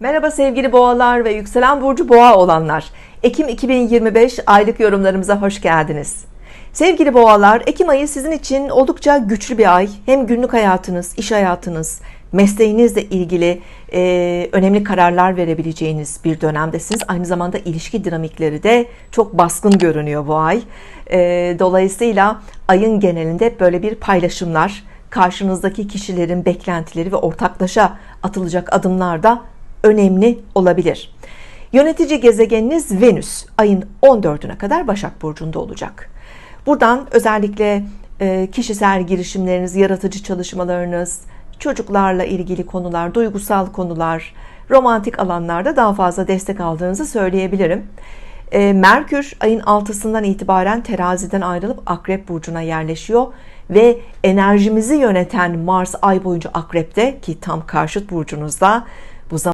Merhaba sevgili boğalar ve yükselen burcu boğa olanlar. Ekim 2025 aylık yorumlarımıza hoş geldiniz. Sevgili boğalar, Ekim ayı sizin için oldukça güçlü bir ay. Hem günlük hayatınız, iş hayatınız, mesleğinizle ilgili e, önemli kararlar verebileceğiniz bir dönemdesiniz. Aynı zamanda ilişki dinamikleri de çok baskın görünüyor bu ay. E, dolayısıyla ayın genelinde böyle bir paylaşımlar, karşınızdaki kişilerin beklentileri ve ortaklaşa atılacak adımlar da önemli olabilir. Yönetici gezegeniniz Venüs ayın 14'üne kadar Başak Burcu'nda olacak. Buradan özellikle e, kişisel girişimleriniz, yaratıcı çalışmalarınız, çocuklarla ilgili konular, duygusal konular, romantik alanlarda daha fazla destek aldığınızı söyleyebilirim. E, Merkür ayın 6'sından itibaren teraziden ayrılıp Akrep Burcu'na yerleşiyor ve enerjimizi yöneten Mars ay boyunca Akrep'te ki tam karşıt burcunuzda bu zaman